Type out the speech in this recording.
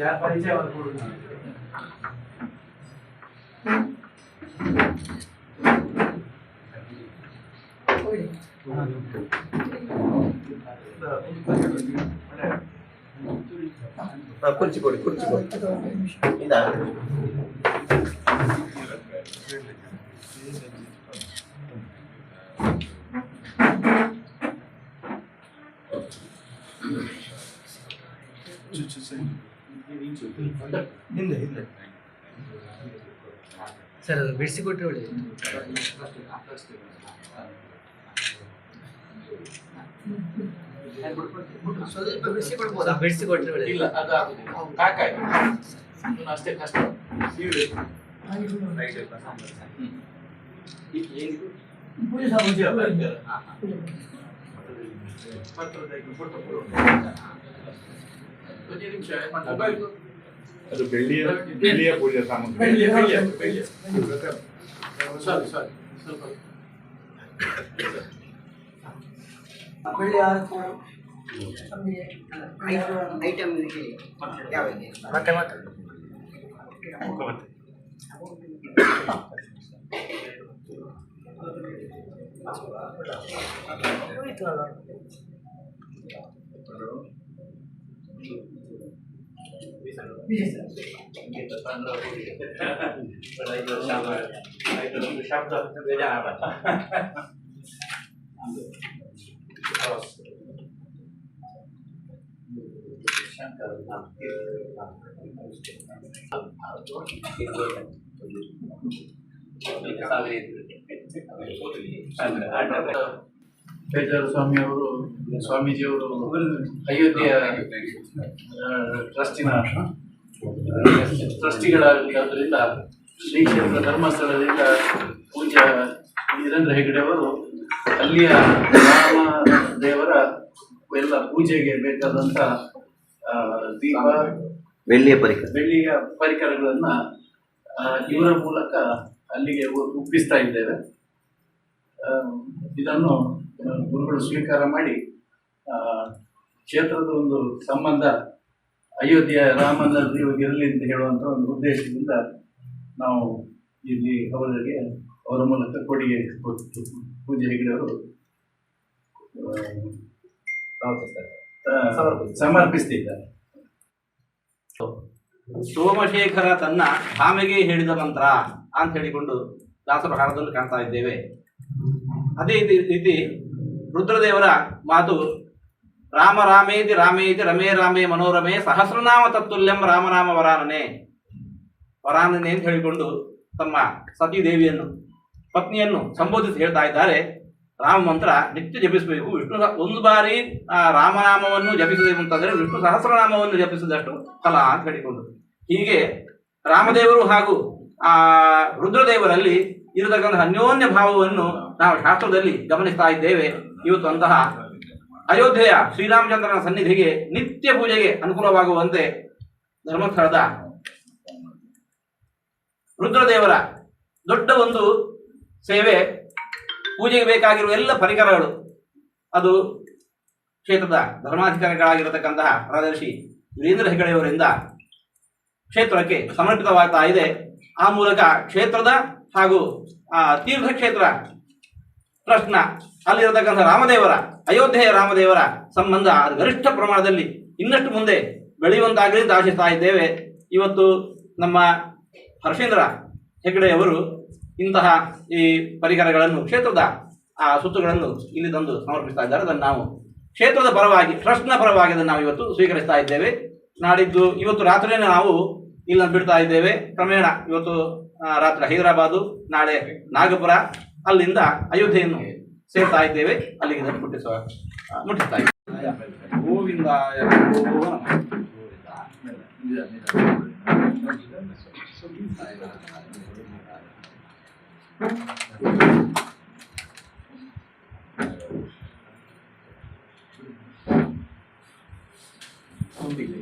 ಯಾರ ಪರಿಚಯ ಕೊಡುದು ಕುರ್ಚಿ ಕೊಡಿ ಕುರ್ಚಿ ಕೊಡಿ ಇದಾ ಹಿಂದೆ ಹಿಂದೆ ಸರ್ ಅದು ಬಿಡಿಸಿಕೊಟ್ರೆ ಒಳ್ಳೆ ಸ್ವಲ್ಪ ಬಿಡಿಸಿಕೊಡ್ಬೋದಾ ಬಿಡಿಸಿಕೊಟ್ರೆ ಒಳ್ಳೆ ಇಲ್ಲ ಅದು ಇನ್ನು ಅಷ್ಟೇ ಕಷ್ಟ. ಪತ್ರದಾಗಿ ಫೋಟೋ ಅದು ಬೆಳ್ಳಿಯ ಬೆಳ್ಳಿಯ ಪೂಜೆ ಸಾಮಗ್ರಿ. ಬೆಳ್ಳಿ ಬೆಳ್ಳಿ ಬೆಳ್ಳಿ ಸಾರಿ ಸಾರಿ ಸ್ವಲ್ಪ ಐಟಮ್ ಹೇಳಿ ಯಾವಾಗ ಮತ್ತೆ ಮತ್ತೆ ಬೇಜಾರು ಸ್ವಾಮಿಯವರು ಸ್ವಾಮೀಜಿಯವರು ಅಯೋಧ್ಯೆಯ ಆ, ಟ್ರಸ್ಟಿನ ಅದರಿಂದ ಶ್ರೀ ಕ್ಷೇತ್ರ ಧರ್ಮಸ್ಥಳದಿಂದ ಪೂಜ್ಯ ವೀರೇಂದ್ರ ಹೆಗಡೆ ಅವರು ಅಲ್ಲಿಯ ರಾಮ ದೇವರ ಎಲ್ಲ ಪೂಜೆಗೆ ಬೇಕಾದಂತ ದೀಪ ಬೆಳ್ಳಿಯ ಪರಿಕರ. ಬೆಳ್ಳಿಯ ಪರಿಕರಗಳನ್ನ ಇವರ ಮೂಲಕ ಅಲ್ಲಿಗೆ ಒಪ್ಪಿಸ್ತಾ ಇದ್ದೇವೆ. ಇದನ್ನು ಗುರುಗಳು ಸ್ವೀಕಾರ ಮಾಡಿ ಕ್ಷೇತ್ರದ ಒಂದು ಸಂಬಂಧ ಅಯೋಧ್ಯೆಯ ರಾಮನ ಇರಲಿ ಅಂತ ಹೇಳುವಂಥ ಒಂದು ಉದ್ದೇಶದಿಂದ ನಾವು ಇಲ್ಲಿ ಅವರಿಗೆ ಅವರ ಮೂಲಕ ಕೊಡುಗೆ ಕೊಟ್ಟು ಪೂಜೆ ಹೆಗಡೆ ಅವರು ಸಮರ್ಪಿಸ್ತಿದ್ದಾರೆ. ಸೋಮಶೇಖರ ತನ್ನ ಭಾಮೆಗೆ ಹೇಳಿದ ಮಂತ್ರ ಅಂತ ಹೇಳಿಕೊಂಡು ದಾಸರ ಹಾಡದಲ್ಲಿ ಕಾಣ್ತಾ ಇದ್ದೇವೆ. ಅದೇ ರೀತಿ ರುದ್ರದೇವರ ಮಾತು ರಾಮ ರಾಮೇತಿ ರಾಮೇತಿ ರಮೇ ರಾಮೇ ಮನೋರಮೇ ಸಹಸ್ರನಾಮ ತತ್ತುಲ್ಯಂ ರಾಮನಾಮ ವರಾನನೆ. ವರಾನನೆ ಅಂತ ಹೇಳಿಕೊಂಡು ತಮ್ಮ ಸತೀದೇವಿಯನ್ನು, ಪತ್ನಿಯನ್ನು ಸಂಬೋಧಿಸಿ ಹೇಳ್ತಾ ಇದ್ದಾರೆ. ರಾಮ ಮಂತ್ರ ನಿತ್ಯ ಜಪಿಸಬೇಕು. ವಿಷ್ಣು ಒಂದು ಬಾರಿ ಆ ರಾಮನಾಮವನ್ನು ಜಪಿಸಬೇಕು ಅಂತಂದ್ರೆ ವಿಷ್ಣು ಸಹಸ್ರನಾಮವನ್ನು ಜಪಿಸಿದಷ್ಟು ಫಲ ಅಂತ ಹೇಳಿಕೊಂಡು. ಹೀಗೆ ರಾಮದೇವರು ಹಾಗೂ ಆ ರುದ್ರದೇವರಲ್ಲಿ ಇರತಕ್ಕಂತಹ ಅನ್ಯೋನ್ಯ ಭಾವವನ್ನು ನಾವು ಶಾಸ್ತ್ರದಲ್ಲಿ ಗಮನಿಸ್ತಾ ಇದ್ದೇವೆ. ಇವತ್ತು ಅಂತಹ ಅಯೋಧ್ಯೆಯ ಶ್ರೀರಾಮಚಂದ್ರನ ಸನ್ನಿಧಿಗೆ ನಿತ್ಯ ಪೂಜೆಗೆ ಅನುಕೂಲವಾಗುವಂತೆ ಧರ್ಮಸ್ಥಳದ ರುದ್ರದೇವರ ದೊಡ್ಡ ಒಂದು ಸೇವೆ, ಪೂಜೆಗೆ ಬೇಕಾಗಿರುವ ಎಲ್ಲ ಪರಿಕರಗಳು. ಅದು ಕ್ಷೇತ್ರದ ಧರ್ಮಾಧಿಕಾರಿಗಳಾಗಿರತಕ್ಕಂತಹ ರಾಜರ್ಷಿ ವೀರೇಂದ್ರ ಹೆಗಡೆಯವರಿಂದ ಕ್ಷೇತ್ರಕ್ಕೆ ಸಮರ್ಪಿತವಾಗ್ತಾ ಇದೆ. ಆ ಮೂಲಕ ಕ್ಷೇತ್ರದ ಹಾಗೂ ಆ ತೀರ್ಥಕ್ಷೇತ್ರ ಟ್ರಸ್ಟ್ನ ಅಲ್ಲಿರತಕ್ಕಂಥ ರಾಮದೇವರ ಅಯೋಧ್ಯೆಯ ರಾಮದೇವರ ಸಂಬಂಧ ಗರಿಷ್ಠ ಪ್ರಮಾಣದಲ್ಲಿ ಇನ್ನಷ್ಟು ಮುಂದೆ ಬೆಳೆಯುವಂತಾಗಲಿ ಅಂತ ಆಶಿಸ್ತಾ ಇದ್ದೇವೆ. ಇವತ್ತು ನಮ್ಮ ಹರ್ಷೇಂದ್ರ ಹೆಗಡೆಯವರು ಇಂತಹ ಈ ಪರಿಕರಗಳನ್ನು, ಕ್ಷೇತ್ರದ ಆ ಸುತ್ತುಗಳನ್ನು ಇಲ್ಲಿ ತಂದು ಸಮರ್ಪಿಸ್ತಾ ಇದ್ದಾರೆ. ಅದನ್ನು ನಾವು ಕ್ಷೇತ್ರದ ಪರವಾಗಿ, ಟ್ರಸ್ಟ್ನ ಪರವಾಗಿ ಅದನ್ನು ನಾವು ಇವತ್ತು ಸ್ವೀಕರಿಸ್ತಾ ಇದ್ದೇವೆ. ನಾಡಿದ್ದು ಇವತ್ತು ರಾತ್ರಿಯೇ ನಾವು ಇಲ್ಲಿ ಬಿಡ್ತಾ ಇದ್ದೇವೆ. ಕ್ರಮೇಣ ಇವತ್ತು ರಾತ್ರಿ ಹೈದರಾಬಾದು, ನಾಳೆ ನಾಗಪುರ, ಅಲ್ಲಿಂದ ಅಯೋಧ್ಯೆಯನ್ನು ಸೇರ್ತಾ ಇದ್ದೇವೆ ಅಲ್ಲಿಗೆ ಮುಟ್ಟಿಸುವ ಮುಟ್ಟಿಸ್ತಾ ಇದ್ದೇವೆ ಹೂವಿಂದ ಗೊತ್ತಿಲ್ಲ